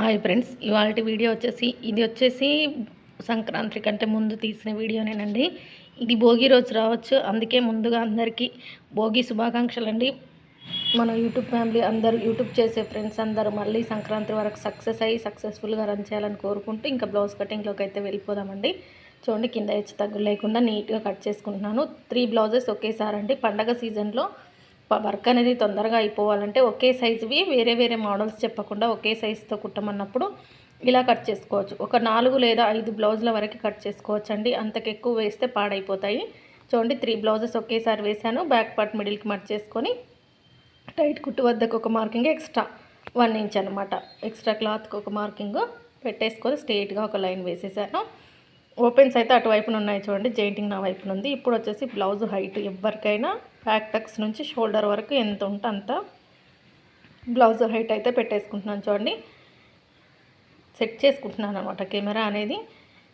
Hi friends ఇవాళ video వచ్చేసి ఇది వచ్చేసి సంక్రాంతి కంటే ముందు తీసిన వీడియోనేనండి. ఇది భోగి రోజు రావచ్చు అందుకే ముందుగా అందరికీ భోగి శుభాకాంక్షలు అండి మన యూట్యూబ్ ఫ్యామిలీ అందరూ యూట్యూబ్ చేసే ఫ్రెండ్స్ అందరూ మళ్ళీ సంక్రాంతి వరకు సక్సెస్ అయ్యి సక్సెస్ఫుల్గా రన్ చేయాలని కోరుకుంటూ ఇంకా బ్లౌజ్ కటింగ్లోకి అయితే వెళ్ళిపోదామండి. చూడండి కింద హెచ్చు తగ్గు లేకుండా నీట్గా కట్ చేసుకుంటున్నాను. త్రీ బ్లౌజెస్ ఒకేసారి అండి పండగ సీజన్లో వర్క్ అనేది తొందరగా అయిపోవాలంటే ఒకే సైజువి వేరే వేరే మోడల్స్ చెప్పకుండా ఒకే సైజుతో కుట్టమన్నప్పుడు ఇలా కట్ చేసుకోవచ్చు. ఒక నాలుగు లేదా ఐదు బ్లౌజుల వరకు కట్ చేసుకోవచ్చు అండి అంతకు ఎక్కువ వేస్తే పాడైపోతాయి. చూడండి త్రీ బ్లౌజెస్ ఒకేసారి వేసాను బ్యాక్ పార్ట్ మిడిల్కి మట్ చేసుకొని టైట్ కుట్టు వద్దకు ఒక మార్కింగ్ ఎక్స్ట్రా వన్ ఇంచ్ అనమాట ఎక్స్ట్రా క్లాత్కి ఒక మార్కింగ్ పెట్టేసుకొని స్ట్రేట్గా ఒక లైన్ వేసేసాను. ఓపెన్స్ అయితే అటువైపున ఉన్నాయి చూడండి జెయింటింగ్ నా వైపున ఉంది ఇప్పుడు వచ్చేసి బ్లౌజ్ హైట్ ఎవరికైనా బ్యాక్ టక్స్ నుంచి షోల్డర్ వరకు ఎంత ఉంటే అంత బ్లౌజ్ హైట్ అయితే పెట్టేసుకుంటున్నాను చూడండి. సెట్ చేసుకుంటున్నాను అనమాట కెమెరా అనేది.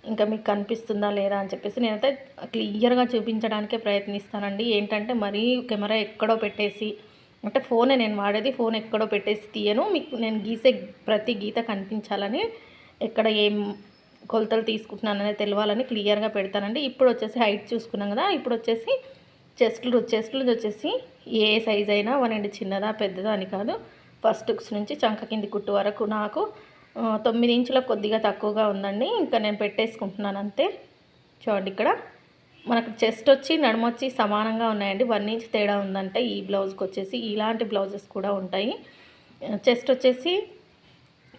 ఇంకా మీకు కనిపిస్తుందా లేదా అని చెప్పేసి నేనైతే క్లియర్గా చూపించడానికే ప్రయత్నిస్తానండి. ఏంటంటే మరీ కెమెరా ఎక్కడో పెట్టేసి అంటే ఫోనే నేను వాడేది ఫోన్ ఎక్కడో పెట్టేసి తీయను. మీకు నేను గీసే ప్రతి గీత కనిపించాలని ఎక్కడ ఏం కొలతలు తీసుకుంటున్నాను అనేది తెలియాలని క్లియర్గా పెడతానండి. ఇప్పుడు వచ్చేసి హైట్ చూసుకున్నాం కదా ఇప్పుడు వచ్చేసి చెస్ట్లు చెస్ట్లు వచ్చేసి ఏ సైజ్ అయినా వన్ అండ్ చిన్నదా పెద్దదా అని కాదు. ఫస్ట్ నుంచి చంక కింది కుట్టు వరకు నాకు తొమ్మిది ఇంచుల కొద్దిగా తక్కువగా ఉందండి. ఇంకా నేను పెట్టేసుకుంటున్నాను అంతే. చూడండి ఇక్కడ. మనకు చెస్ట్ వచ్చి నడుము వచ్చి సమానంగా ఉన్నాయండి. వన్ ఇంచ్ తేడా ఉందంటే ఈ బ్లౌజ్కి వచ్చేసి. ఇలాంటి బ్లౌజెస్ కూడా ఉంటాయి. చెస్ట్ వచ్చేసి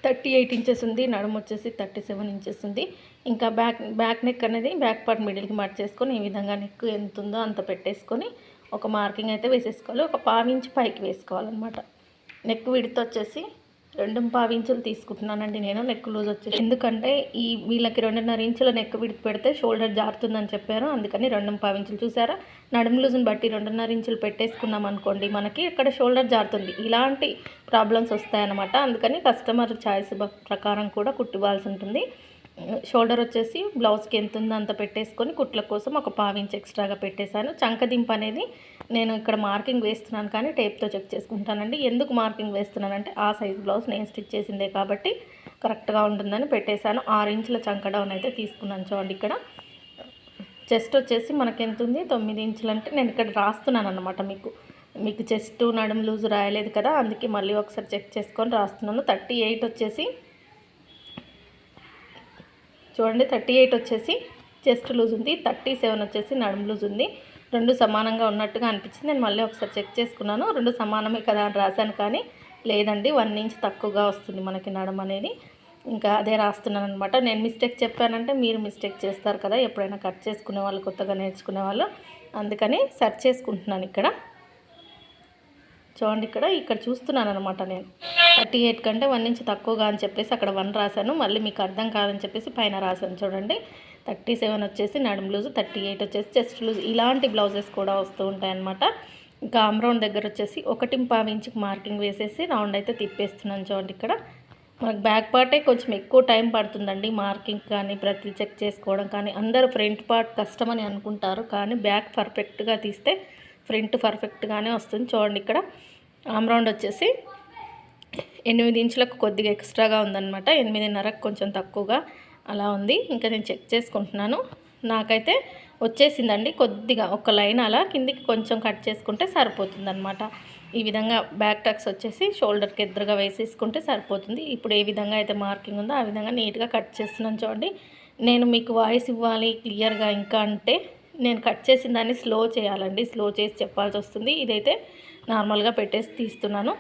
థర్టీ ఎయిట్ ఇంచెస్ ఉంది. నడుము వచ్చేసి థర్టీ సెవెన్ ఇంచెస్ ఉంది. ఇంకా బ్యాక్ బ్యాక్ నెక్ అనేది బ్యాక్ పార్ట్ మిడిల్కి మట్ చేసుకొని ఈ విధంగా నెక్ ఎంత ఉందో అంత పెట్టేసుకొని ఒక మార్కింగ్ అయితే వేసేసుకోవాలి. ఒక పావించి పైకి వేసుకోవాలన్నమాట. నెక్ విడితో వచ్చేసి రెండు పావించులు తీసుకుంటున్నానండి నేను. నెక్ లూజ్ వచ్చేసి ఎందుకంటే ఈ వీళ్ళకి రెండున్నర ఇంచుల నెక్ విడిచి పెడితే షోల్డర్ జారుతుందని చెప్పారు. అందుకని రెండు పావించులు చూసారా? నడుము లూజుని బట్టి రెండున్నర ఇంచులు పెట్టేసుకున్నాం అనుకోండి మనకి ఇక్కడ షోల్డర్ జారుతుంది. ఇలాంటి ప్రాబ్లమ్స్ వస్తాయన్నమాట. అందుకని కస్టమర్ ఛాయిస్ ప్రకారం కూడా కుట్టివ్వాల్సి ఉంటుంది. షోల్డర్ వచ్చేసి బ్లౌజ్కి ఎంత ఉందో అంత పెట్టేసుకొని కుట్ల కోసం ఒక పావించ్ ఎక్స్ట్రాగా పెట్టేశాను. చంకదింపు అనేది నేను ఇక్కడ మార్కింగ్ వేస్తున్నాను కానీ టేప్తో చెక్ చేసుకుంటానండి. ఎందుకు మార్కింగ్ వేస్తున్నానంటే ఆ సైజ్ బ్లౌజ్ నేను స్టిచ్ చేసిందే కాబట్టి కరెక్ట్గా ఉంటుందని పెట్టేశాను. ఆరు ఇంచుల చంక డౌన్ అయితే తీసుకున్నాను చూడండి ఇక్కడ. చెస్ట్ వచ్చేసి మనకి ఎంత ఉంది? తొమ్మిది ఇంచులు అంటే నేను ఇక్కడ రాస్తున్నాను అనమాట మీకు. మీకు చెస్ట్ నడుము లూజ్ రాయలేదు కదా అందుకే మళ్ళీ ఒకసారి చెక్ చేసుకొని రాస్తున్నాను. థర్టీ ఎయిట్ వచ్చేసి చూడండి థర్టీ ఎయిట్ వచ్చేసి చెస్ట్ లూజ్ ఉంది థర్టీ సెవెన్ వచ్చేసి నడుము లూజ్ ఉంది. రెండు సమానంగా ఉన్నట్టుగా అనిపించింది. నేను మళ్ళీ ఒకసారి చెక్ చేసుకున్నాను. రెండు సమానమే కదా అని రాశాను కానీ లేదండి వన్ ఇంచ్ తక్కువగా వస్తుంది మనకి నడుము అనేది. ఇంకా అదే రాస్తున్నాను అనమాట నేను మిస్టేక్ చెప్పానంటే మీరు మిస్టేక్ చేస్తారు కదా ఎప్పుడైనా కట్ చేసుకునే వాళ్ళు కొత్తగా నేర్చుకునే వాళ్ళు. అందుకని సెర్చ్ చేసుకుంటున్నాను ఇక్కడ. చూడండి ఇక్కడ ఇక్కడ చూస్తున్నాను అనమాట నేను. థర్టీ ఎయిట్ కంటే వన్ ఇంచ్ తక్కువగా అని చెప్పేసి అక్కడ వన్ రాశాను. మళ్ళీ మీకు అర్థం కాదని చెప్పేసి పైన రాశాను చూడండి. థర్టీ సెవెన్ వచ్చేసి నడుము లూజు థర్టీ ఎయిట్ వచ్చేసి చెస్ట్ లూజ్. ఇలాంటి బ్లౌజెస్ కూడా వస్తూ ఉంటాయన్నమాట. ఇంకా ఆమ్రౌండ్ దగ్గర వచ్చేసి ఒకటి పావు ఇంచుకి మార్కింగ్ వేసేసి రౌండ్ అయితే తిప్పేస్తున్నాను చూడండి ఇక్కడ. మనకు బ్యాక్ పార్టే కొంచెం ఎక్కువ టైం పడుతుందండి. మార్కింగ్ కానీ ప్రతి చెక్ చేసుకోవడం కానీ అందరూ ఫ్రంట్ పార్ట్ కష్టమని అనుకుంటారు. కానీ బ్యాక్ పర్ఫెక్ట్గా తీస్తే ఫ్రంట్ పర్ఫెక్ట్గానే వస్తుంది. చూడండి ఇక్కడ. ఆమ్రౌండ్ వచ్చేసి ఎనిమిది ఇంచులకు కొద్దిగా ఎక్స్ట్రాగా ఉందన్నమాట. ఎనిమిదిన్నరకు కొంచెం తక్కువగా అలా ఉంది. ఇంకా నేను చెక్ చేసుకుంటున్నాను. నాకైతే వచ్చేసిందండి కొద్దిగా ఒక లైన్ అలా కిందికి కొంచెం కట్ చేసుకుంటే సరిపోతుంది అనమాట ఈ విధంగా బ్యాక్ టక్స్ వచ్చేసి షోల్డర్కి ఎదురుగా వేసేసుకుంటే సరిపోతుంది. ఇప్పుడు ఏ విధంగా అయితే మార్కింగ్ ఉందో ఆ విధంగా నీట్గా కట్ చేస్తున్నాను చూడండి. నేను మీకు వాయిస్ ఇవ్వాలి క్లియర్గా ఇంకా అంటే నేను కట్ చేసిన దాన్ని స్లో చేయాలండి. స్లో చేసి చెప్పాల్సి వస్తుంది. ఇదైతే నార్మల్గా పెట్టేసి తీస్తున్నాను.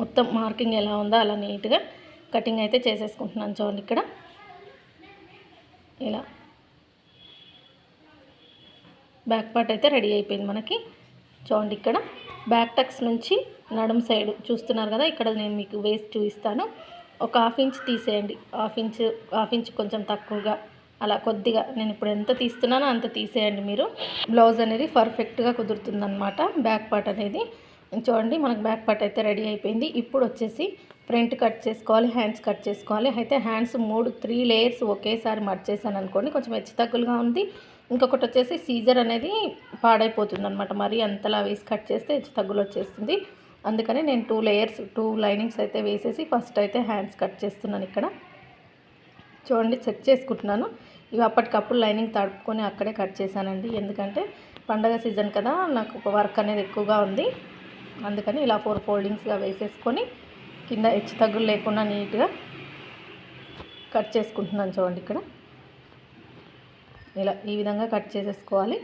మొత్తం మార్కింగ్ ఎలా ఉందో అలా నీట్గా కటింగ్ అయితే చేసేసుకుంటున్నాను చూడండి ఇక్కడ. ఇలా. బ్యాక్ పార్ట్ అయితే రెడీ అయిపోయింది మనకి. చూడండి ఇక్కడ. బ్యాక్ టక్స్ నుంచి నడుం సైడ్ చూస్తున్నారు కదా ఇక్కడ నేను మీకు వేస్ట్ చూపిస్తాను. ఒక హాఫ్ ఇంచ్ తీసేయండి. హాఫ్ ఇంచ్ హాఫ్ ఇంచ్ కొంచెం తక్కువగా అలా కొద్దిగా నేను ఇప్పుడు ఎంత తీస్తున్నానో అంత తీసేయండి మీరు. బ్లౌజ్ అనేది పర్ఫెక్ట్గా కుదురుతుందనమాట బ్యాక్ పార్ట్ అనేది. చూడండి మనకు బ్యాక్ పార్ట్ అయితే రెడీ అయిపోయింది. ఇప్పుడు వచ్చేసి ఫ్రంట్ కట్ చేసుకోవాలి హ్యాండ్స్ కట్ చేసుకోవాలి. అయితే హ్యాండ్స్ మూడు త్రీ లేయర్స్ ఒకేసారి మర్చేసాను అనుకోండి. కొంచెం హెచ్చు తగ్గులుగా ఉంది. ఇంకొకటి వచ్చేసి సీజర్ అనేది పాడైపోతుంది అనమాట మరీ అంతలా వేసి కట్ చేస్తే హెచ్చు తగ్గులు వచ్చేస్తుంది. అందుకని నేను టూ లేయర్స్ టూ లైనింగ్స్ అయితే వేసేసి ఫస్ట్ అయితే హ్యాండ్స్ కట్ చేస్తున్నాను ఇక్కడ. చూడండి చెక్ చేసుకుంటున్నాను. ఇవి అప్పటికప్పుడు లైనింగ్ తడుపుకొని అక్కడే కట్ చేశానండి. ఎందుకంటే పండగ సీజన్ కదా నాకు ఒక వర్క్ అనేది ఎక్కువగా ఉంది. అందుకని ఇలా ఫోర్ ఫోల్డింగ్స్గా వేసేసుకొని కింద హెచ్చు తగ్గులు లేకుండా నీట్గా కట్ చేసుకుంటున్నాను చూడండి ఇక్కడ. ఇలా ఈ విధంగా కట్ చేసేసుకోవాలి.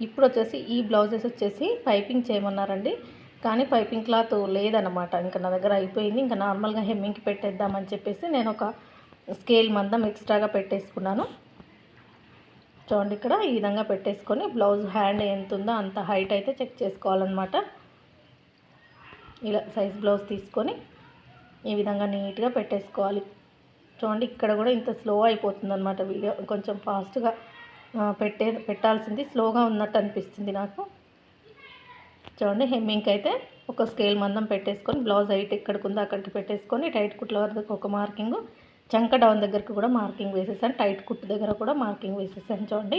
ఇప్పుడు వచ్చేసి ఈ బ్లౌజెస్ వచ్చేసి పైపింగ్ చేయమన్నారండి. కానీ పైపింగ్ క్లాత్ లేదనమాట ఇంకా నా దగ్గర అయిపోయింది. ఇంకా నార్మల్గా హెమ్మింగ్కి పెట్టేద్దామని చెప్పేసి నేను ఒక స్కేల్ మందం ఎక్స్ట్రాగా పెట్టేసుకున్నాను. చూడండి ఇక్కడ ఈ విధంగా పెట్టేసుకొని బ్లౌజ్ హ్యాండ్ ఎంత ఉందో అంత హైట్ అయితే చెక్ చేసుకోవాలన్నమాట. ఇలా సైజ్ బ్లౌజ్ తీసుకొని ఈ విధంగా నీట్గా పెట్టేసుకోవాలి. చూడండి ఇక్కడ కూడా ఇంత స్లో అయిపోతుందన్నమాట వీడియో. కొంచెం ఫాస్ట్గా పెట్టే పెట్టాల్సింది స్లోగా ఉన్నట్టు అనిపిస్తుంది నాకు. చూడండి హెమ్మింగ్కి అయితే ఒక స్కేల్ మందం పెట్టేసుకొని బ్లౌజ్ హైట్ ఎక్కడికి ఉందో అక్కడికి పెట్టేసుకొని టైట్ కుట్ల వరకు ఒక మార్కింగ్ చంక డౌన్ దగ్గరికి కూడా మార్కింగ్ వేసేసాను. టైట్ కుట్టు దగ్గర కూడా మార్కింగ్ వేసేసాను చూడండి.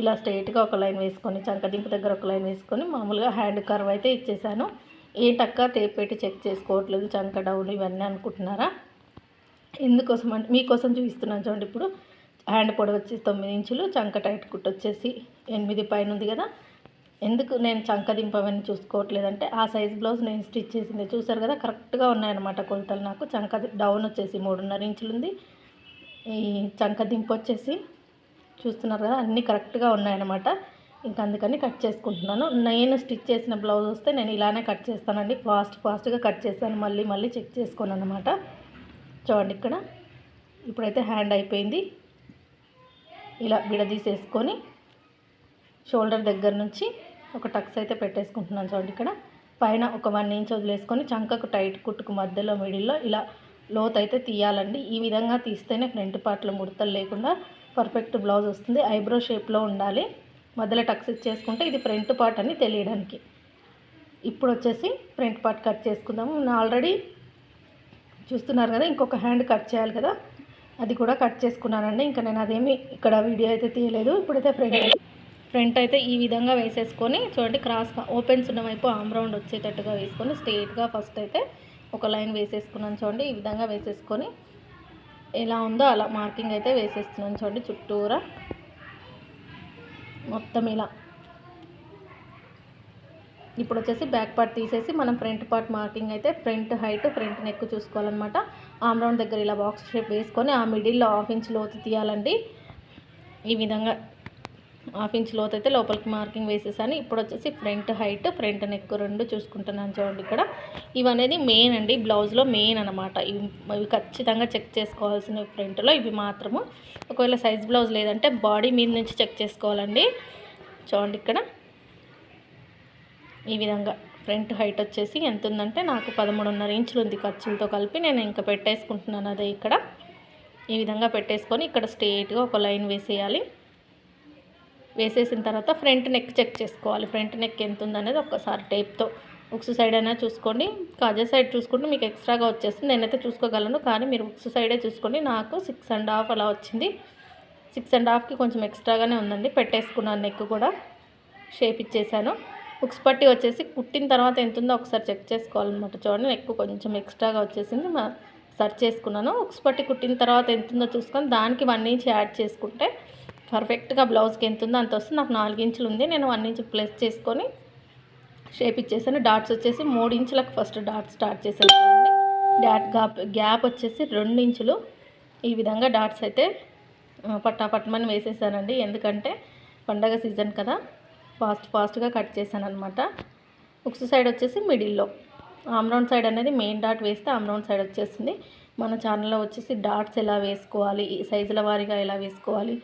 ఇలా స్ట్రైట్గా ఒక లైన్ వేసుకొని చంక దింపు దగ్గర ఒక లైన్ వేసుకొని మామూలుగా హ్యాండ్ కర్వ్ అయితే ఇచ్చేసాను. ఏంటక్క టేప్ పెట్టి చెక్ చేసుకోవట్లేదు చంక డౌన్ ఇవన్నీ అనుకుంటున్నారా? ఎందుకోసం అంటే మీకోసం చూపిస్తున్నాను చూడండి ఇప్పుడు. హ్యాండ్ పొడవు వచ్చేసి తొమ్మిది ఇంచులు చంక టైట్ కుట్టు వచ్చేసి ఎనిమిది పైన ఉంది కదా. ఎందుకు నేను చంక దింపవన్నీ చూసుకోవట్లేదంటే ఆ సైజ్ బ్లౌజ్ నేను స్టిచ్ చేసింది. చూసారు కదా కరెక్ట్గా ఉన్నాయన్నమాట కొలతలు నాకు. చంక డౌన్ వచ్చేసి మూడున్నర ఇంచులు ఉంది ఈ చంక దింపు వచ్చేసి చూస్తున్నారు కదా అన్నీ కరెక్ట్గా ఉన్నాయన్నమాట. ఇంకా అందుకని కట్ చేసుకుంటున్నాను. నేను స్టిచ్ చేసిన బ్లౌజ్ వస్తే నేను ఇలానే కట్ చేస్తానండి. ఫాస్ట్ ఫాస్ట్గా కట్ చేస్తాను మళ్ళీ మళ్ళీ చెక్ చేసుకోను అనమాట చూడండి ఇక్కడ. ఇప్పుడైతే హ్యాండ్ అయిపోయింది. ఇలా విడదీసేసుకొని షోల్డర్ దగ్గర నుంచి ఒక టక్స్ అయితే పెట్టేసుకుంటున్నాను చూడండి ఇక్కడ. పైన ఒక వన్ ఇంచ్ వదిలేసుకొని చంకకు టైట్ కుట్టుకు మధ్యలో మిడిల్లో ఇలా లోత్ అయితే తీయాలండి. ఈ విధంగా తీస్తేనే ఫ్రంట్ పార్ట్లో ముడతలు లేకుండా పర్ఫెక్ట్ బ్లౌజ్ వస్తుంది. ఐబ్రో షేప్లో ఉండాలి. మధ్యలో టక్స్ ఇచ్చేసుకుంటే ఇది ఫ్రంట్ పార్ట్ అని తెలియడానికి. ఇప్పుడు వచ్చేసి ఫ్రంట్ పార్ట్ కట్ చేసుకుందాము. నేను ఆల్రెడీ చూస్తున్నారు కదా ఇంకొక హ్యాండ్ కట్ చేయాలి కదా. అది కూడా కట్ చేసుకున్నానండి. ఇంకా నేను అదేమి ఇక్కడ వీడియో అయితే తీయలేదు. ఇప్పుడైతే ఫ్రంట్ ఫ్రంట్ అయితే ఈ విధంగా వేసేసుకొని చూడండి క్రాస్గా ఓపెన్స్ ఉన్న వైపు ఆమ్ రౌండ్ వచ్చేటట్టుగా వేసుకొని స్ట్రేట్గా ఫస్ట్ అయితే ఒక లైన్ వేసేసుకున్నాను చూడండి ఈ విధంగా వేసేసుకొని ఎలా ఉందో అలా మార్కింగ్ అయితే వేసేస్తున్నాను చూడండి చుట్టూరా. మొత్తం ఇలా. ఇప్పుడు వచ్చేసి బ్యాక్ పార్ట్ తీసేసి మనం ఫ్రంట్ పార్ట్ మార్కింగ్ అయితే ఫ్రంట్ హైట్ ఫ్రంట్ నెక్ చూసుకోవాలన్నమాట. ఆమ్రౌండ్ దగ్గర ఇలా బాక్స్ షేప్ వేసుకొని ఆ మిడిల్లో హాఫ్ ఇంచ్ లోతు తీయాలండి. ఈ విధంగా హాఫ్ ఇంచ్ లోతు అయితే లోపలికి మార్కింగ్ వేసేసాను. ఇప్పుడు వచ్చేసి ఫ్రంట్ హైట్ ఫ్రంట్ నెక్ రెండు చూసుకుంటున్నాను చూడండి ఇక్కడ. ఇవనేది మెయిన్ అండి బ్లౌజ్లో మెయిన్ అనమాట ఇవి ఇవి ఖచ్చితంగా చెక్ చేసుకోవాల్సిన ఫ్రంట్లో ఇవి మాత్రము. ఒకవేళ సైజ్ బ్లౌజ్ లేదంటే బాడీ మీద నుంచి చెక్ చేసుకోవాలండి. చూడండి ఇక్కడ. ఈ విధంగా ఫ్రంట్ హైట్ వచ్చేసి ఎంత ఉందంటే నాకు పదమూడున్నర ఇంచులు ఉంది ఖర్చులతో కలిపి. నేను ఇంకా పెట్టేసుకుంటున్నాను అదే ఇక్కడ. ఈ విధంగా పెట్టేసుకొని ఇక్కడ స్ట్రేట్గా ఒక లైన్ వేసేయాలి. వేసేసిన తర్వాత ఫ్రంట్ నెక్ చెక్ చేసుకోవాలి. ఫ్రంట్ నెక్ ఎంత ఉందనేది ఒక్కసారి టేప్తో. ఉక్స్ సైడ్ అయినా చూసుకోండి. కాజా సైడ్ చూసుకుంటే మీకు ఎక్స్ట్రాగా వచ్చేస్తుంది. నేనైతే చూసుకోగలను కానీ మీరు ఉక్స్ సైడే చూసుకోండి. నాకు సిక్స్ అండ్ హాఫ్ అలా వచ్చింది. సిక్స్ అండ్ హాఫ్కి కొంచెం ఎక్స్ట్రాగానే ఉందండి. పెట్టేసుకున్నాను నెక్ కూడా. షేప్ ఇచ్చేసాను. ఉక్స్ పట్టి వచ్చేసి కుట్టిన తర్వాత ఎంత ఉందో ఒకసారి చెక్ చేసుకోవాలన్నమాట. చూడండి నెక్ కొంచెం ఎక్స్ట్రాగా వచ్చేసింది. మా సర్చ్ చేసుకున్నాను. ఉక్స్ పట్టి కుట్టిన తర్వాత ఎంత ఉందో చూసుకొని దానికి వన్ ఇంచ్ యాడ్ చేసుకుంటే పర్ఫెక్ట్గా బ్లౌజ్కి ఎంత ఉందో అంత వస్తుంది. నాకు నాలుగు ఇంచులు ఉంది. నేను వన్ ఇంచ్ ప్లస్ చేసుకొని షేప్ ఇచ్చేసాను. డాట్స్ వచ్చేసి మూడు ఇంచులకు ఫస్ట్ డాట్ స్టార్ట్ చేశాను డాట్ గ్యాప్ గ్యాప్ వచ్చేసి రెండు ఇంచులు. ఈ విధంగా డాట్స్ అయితే పట్టాపట్టమని వేసేసానండి. ఎందుకంటే పండగ సీజన్ కదా. ఫాస్ట్ ఫాస్ట్గా కట్ చేశాను అనమాట ఉక్స్ సైడ్ వచ్చేసి మిడిల్లో. ఆమ్రౌండ్ సైడ్ అనేది మెయిన్ డాట్ వేస్తే ఆమ్రౌండ్ సైడ్ వచ్చేసింది మన ఛానల్లో వచ్చేసి డాట్స్ ఎలా వేసుకోవాలి? ఈ సైజుల వారీగా ఎలా వేసుకోవాలి?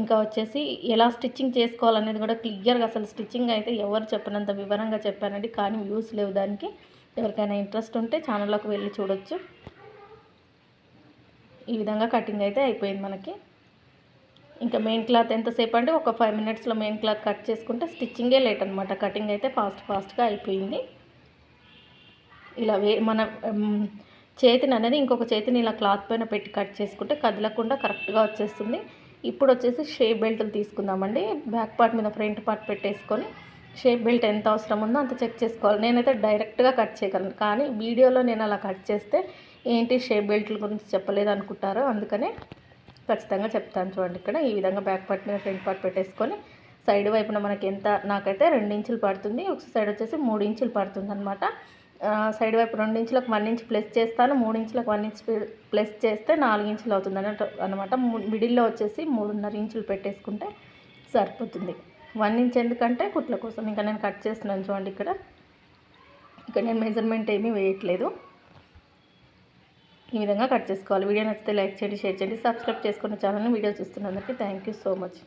ఇంకా వచ్చేసి ఎలా స్టిచ్చింగ్ చేసుకోవాలనేది కూడా క్లియర్గా అసలు స్టిచ్చింగ్ అయితే ఎవరు చెప్పినంత వివరంగా చెప్పానండి కానీ వ్యూస్ లేవు దానికి. ఎవరికైనా ఇంట్రెస్ట్ ఉంటే ఛానల్లోకి వెళ్ళి చూడొచ్చు. ఈ విధంగా కటింగ్ అయితే అయిపోయింది మనకి. ఇంకా మెయిన్ క్లాత్ ఎంతసేపు అంటే ఒక ఫైవ్ మినిట్స్లో మెయిన్ క్లాత్ కట్ చేసుకుంటే స్టిచ్చింగే లేట్ అనమాట కటింగ్ అయితే ఫాస్ట్ ఫాస్ట్గా అయిపోయింది. ఇలా వే మన చేతిని అనేది ఇంకొక చేతిని ఇలా క్లాత్ పైన పెట్టి కట్ చేసుకుంటే కదలకుండా కరెక్ట్గా వచ్చేస్తుంది. ఇప్పుడు వచ్చేసి షేప్ బెల్ట్లు తీసుకుందామండి. బ్యాక్ పార్ట్ మీద ఫ్రంట్ పార్ట్ పెట్టేసుకొని షేప్ బెల్ట్ ఎంత అవసరం ఉందో అంత చెక్ చేసుకోవాలి. నేనైతే డైరెక్ట్గా కట్ చేయగలను. కానీ వీడియోలో నేను అలా కట్ చేస్తే ఏంటి షేప్ బెల్ట్ల గురించి చెప్పలేదు అనుకుంటారు అందుకనే ఖచ్చితంగా చెప్తాను చూడండి ఇక్కడ. ఈ విధంగా బ్యాక్ పార్ట్ మీద ఫ్రంట్ పార్ట్ పెట్టేసుకొని సైడ్ వైపున మనకి ఎంత నాకైతే రెండు ఇంచులు పడుతుంది. ఒక సైడ్ వచ్చేసి మూడు ఇంచులు పడుతుంది అనమాట సైడ్ వైపు రెండు ఇంచులకు వన్ ఇంచ్ ప్లస్ చేస్తాను మూడు ఇంచులకు వన్ ఇంచ్ ప్లస్ చేస్తే నాలుగు ఇంచులు అవుతుంది అన్నట్టు అనమాట మిడిల్లో వచ్చేసి మూడున్నర ఇంచులు పెట్టేసుకుంటే సరిపోతుంది. వన్ ఇంచ్ ఎందుకంటే కుట్ల కోసం ఇంకా నేను కట్ చేస్తున్నాను చూడండి ఇక్కడ. ఇక్కడ నేను మెజర్మెంట్ ఏమీ వేయట్లేదు. ఈ విధంగా కట్ చేసుకోవాలి. వీడియో నచ్చితే లైక్ చేయండి షేర్ చేయండి సబ్స్క్రైబ్ చేసుకున్న ఛానల్ని వీడియో చూస్తున్నందుకు థ్యాంక్ యూ సో మచ్.